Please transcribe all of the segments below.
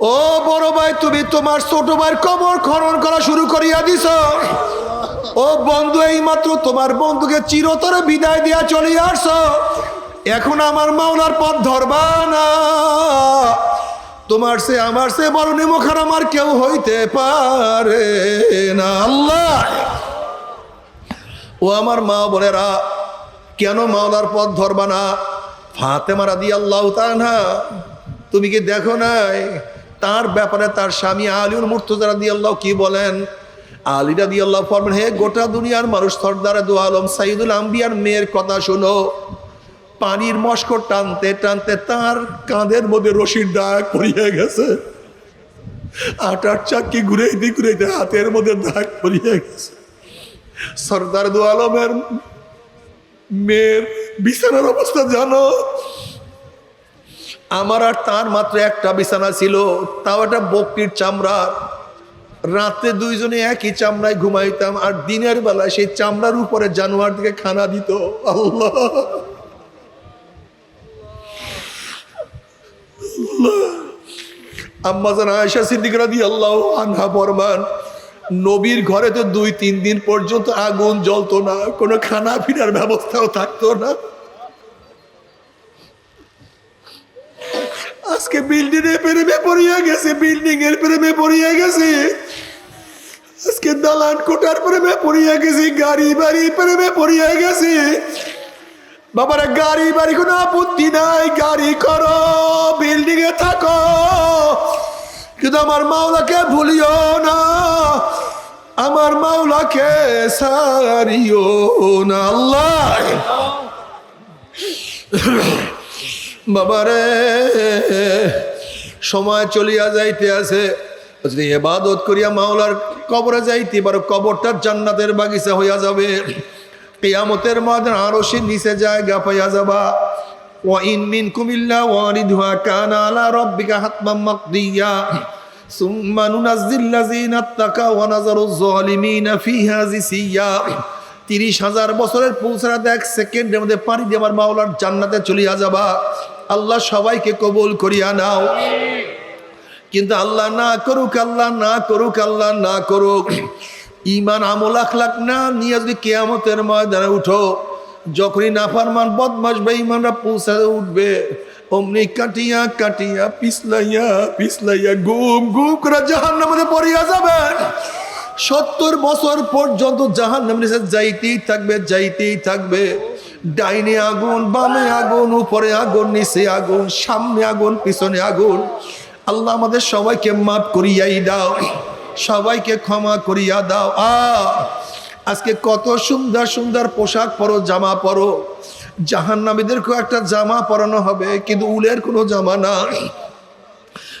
ও বড় ভাই, তুমি তোমার ছোট ভাইয়ের কবর খনন করা শুরু করিয়া দিছ। ও বন্ধু এই মাত্র তোমার বন্ধুকে চিরতরে বিদায় দিয়া চলে আসছ। এখন আমার মাওলার পথ ধরবা না। তোমার সে আমার সে বড় নিমখান আমার কেউ হইতে পারে না। আল্লাহ! ও আমার মা বলে বোনেরা, কেন মাওলার পথ ধরবা না? ফাতেমা রাদি আল্লাহ তানহা তুমি কি দেখো নাই? তার ব্যাপারে তার স্বামী আলিউল রাদি আল্লাহ কি বলেন? আলী রাদি আল্লাহ ফরমেন, হে গোটা দুনিয়ার মানুষ, সর্দার দু আলম সাইদুল আম্বিয়ার মেয়ের কথা শোনো। পানির মস্কর টানতে টানতে তার কাঁধের মধ্যে রশির দাগ পড়িয়ে গেছে। আটার চাকি ঘুরাইতে ঘুরাইতে হাতের মধ্যে দাগ পড়িয়ে গেছে। সর্দার দু আলমের মেয়ের বিছানার অবস্থা জানো? আমার আর তার মাত্র একটা বিছানা ছিল, তাও একটা বকটির চামড়ার রাতে দুইজনে একই চামড়ায় ঘুমাইতাম আর দিনের বেলায় সেই চামড়ার উপরে জানোয়ার দিকে খানা দিত। আল্লাহ। আম্মাজান আয়সা সিদ্দিকরা দিয়ে আল্লাহ আনহা ফরমান, নবীর ঘরে তো দুই তিন দিন পর্যন্ত আগুন জ্বলতো না, কোনো খানা পিনার ব্যবস্থাও থাকতো না। আজকে বিল্ডিং এর প্রেমে পড়িয়া গেছে বিল্ডিং এর প্রেমে পড়িয়া গেছে। আজকে দালান কোটার প্রেমে পড়িয়া গেছে গাড়ি বাড়ি প্রেমে পড়িয়া গেছে। বাবারা গাড়ি বাড়ি কোনো আপত্তি নাই, গাড়ি করো বিল্ডিং এ থাকো। কিন্তু আমার মাওলাকে ভুলিও না, আমার মাওলাকে সারিও না, আল্লাহ। বাবারে, সময় চলিয়া যাইতে আছে। এবাদত করিয়া মাওলার কবরে যাইতে পারো কবরটার জান্নাতের বাগিচা হইয়া যাবে। কেয়ামতের মাদের আরও সে নিচে জায়গা পাইয়া যাবা। ওয়াইন মিন কুমিল্লা ওয়ারিদুহা কানা আলা রব্বিকা হাতমা মাকদিয়া। সুম্মা নুনাজ্জিল লাযিনা ওয়া নাযারু যালিমিনা ফিহা জিসিয়া তিরিশ হাজার বছরের পৌঁছাতে এক সেকেন্ডের মধ্যে পাড়ি দিয়ে আমার মাওলার জান্নাতে চলিয়া যাবা। আল্লাহ সবাইকে কবুল করিয়া নাও। কিন্তু আল্লাহ না করুক, আল্লাহ না করুক, আল্লাহ না করুক। ইমান আমল আখলাক না নিয়ে যদি কেয়ামতের ময়দানে উঠো, যখনই নাফারমান বদমাস বেঈমানরা পৌঁছাতে উঠবে, অমনি কাটিয়া কাটিয়া, পিছলাইয়া পিছলাইয়া, গুম গুম করে জাহান নামে পড়িয়া যাবেন সত্তর বছর পর্যন্ত জাহান নামে যাইতেই থাকবে যাইতেই থাকবে। ডাইনে আগুন, বামে আগুন, উপরে আগুন, নিচে আগুন, সামনে আগুন, পিছনে আগুন। আল্লাহ আমাদের সবাইকে মাফ করিয়াই দাও, সবাইকে ক্ষমা করিয়া দাও। আ, আজকে কত সুন্দর সুন্দর পোশাক পরো, জামা পরো। জাহান নামীদেরকেও একটা জামা পরানো হবে, কিন্তু উলের কোনো জামা না,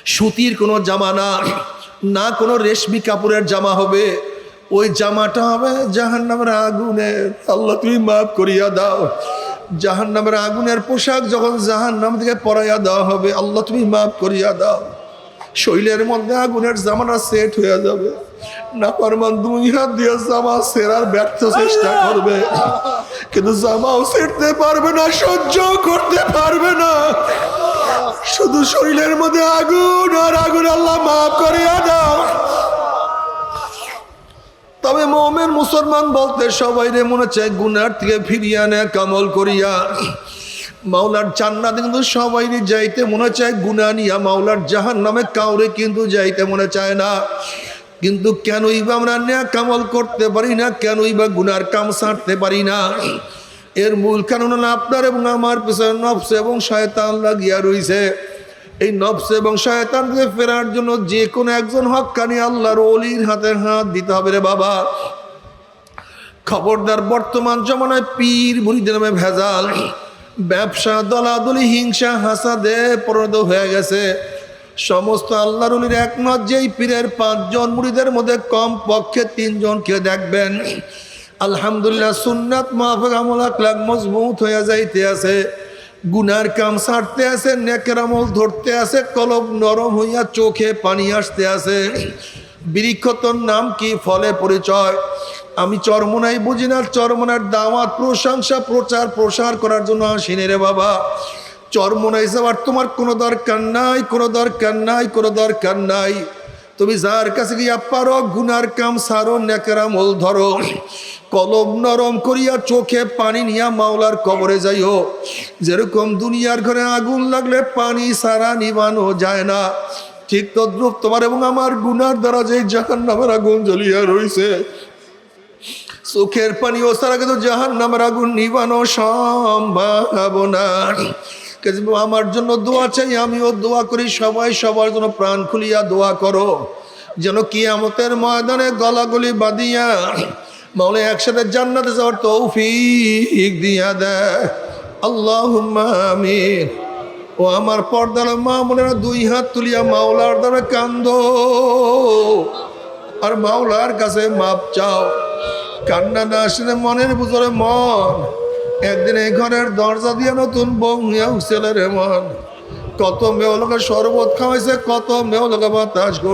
সুতির কোনো জামা না কোনো রেশমি কাপড়ের জামা হবে। ওই জামাটা হবে জাহান নামের আগুনের আল্লাহ, তুমি মাফ করিয়া দাও। জাহান নামের আগুনের পোশাক যখন জাহান নাম থেকে পরাইয়া দেওয়া হবে, আল্লাহ, তুমি মাফ করিয়া দাও। শৈলের মধ্যে আগুনের জামাটা সেট হয়ে যাবে। না পারমান দুই হাত দিয়ে জামা সেরার ব্যর্থ চেষ্টা করবে। কিন্তু জামাও সেরতে পারবে না সহ্য করতে পারবে না। শুধু শরীরের মধ্যে আগুন আর আগুন আল্লাহ মাফ করিয়া দাও তবে মোমেন মুসলমান বলতে সবাই রে মনে চায় গুনার থেকে ফিরিয়া আনে, কামল করিয়া। মাওলার জান্নাত কিন্তু সবাই যাইতে মনে চায় গুনা নিয়া মাওলার জাহান নামে কাউরে কিন্তু যাইতে মনে চায় না। কিন্তু কেনই বা আমরা ন্যা কামল করতে পারি না, কেনই বা গুনার কাম সারতে পারি না। এর মূল কারণ আপনার এবং আমার পিছনে নফস এবং শয়তান লাগিয়া রইছে। এই নফস এবং শয়তান থেকে ফেরার জন্য যে কোনো একজন হক্কানি আল্লাহর অলির হাতে হাত দিতে হবে রে বাবা। খবরদার বর্তমান জমানায় পীর মুড়িদের নামে ভেজাল। ব্যবসা দলাদলি, হিংসা, হাসাদে পরিণত হয়ে গেছে। সমস্ত আল্লাহর উলির একমত যেই পীরের পাঁচজন মুড়িদের মধ্যে কম পক্ষে তিনজনকে দেখবেন। আলহামদুলিল্লাহ সুন্নাত মাহফিক আমল আকলাক মজবুত হয়ে যাইতে আছে। গুনার কাম ছাড়তে আছে, নেকের আমল ধরতে আছে, কলব নরম হইয়া চোখে পানি আসতে আছে। বৃক্ষতর নাম কি? ফলে পরিচয়। আমি চরমনাই বুঝি না, চরমনার দাওয়াত, প্রশংসা, প্রচার, প্রসার করার জন্য আসিনি রে বাবা। চরমনাই যাওয়ার তোমার কোনো দরকার নাই, কোনো দরকার নাই, কোনো দরকার নাই। তুমি যার কাছে গিয়া পারো, গুনার কাম সারো নেকেরা মল ধরো। কলম নরম করিয়া চোখে পানি নিয়া মাওলার কবরে যাইও। যেরকম দুনিয়ার ঘরে আগুন লাগলে পানি সারা নিবানো যায় না। ঠিক তদ্রুপ তোমার এবং আমার গুনার দ্বারা যে জাহান আগুন জ্বলিয়া রইছে চোখের পানি ও সারা কিন্তু জাহান নামের আগুন নিবানো সম্ভব না। আমার জন্য দোয়া চাই, আমিও দোয়া করি, সবাই সবার জন্য প্রাণ খুলিয়া দোয়া করো, যেন কিয়ামতের ময়দানে গলাগলি বাঁধিয়া মাওলা একসাথে জান্নাতে যাওয়ার তৌফিক দিয়া দেয়। আল্লাহ আমিন। ও আমার পর্দার মা মনেরা দুই হাত তুলিয়া মাওলার দ্বারা কান্দ। আর মাওলার কাছে মাপ চাও। কান্না না আসলে মনের ভিতরে মন। একদিন এই ঘরের দরজা দিয়ে নতুন বউ নিয়ে উঠছিল রে মন। কত মেয়ে লোকের শরবত খাওয়াইছে, কত মেয়ে লোকে বাতাস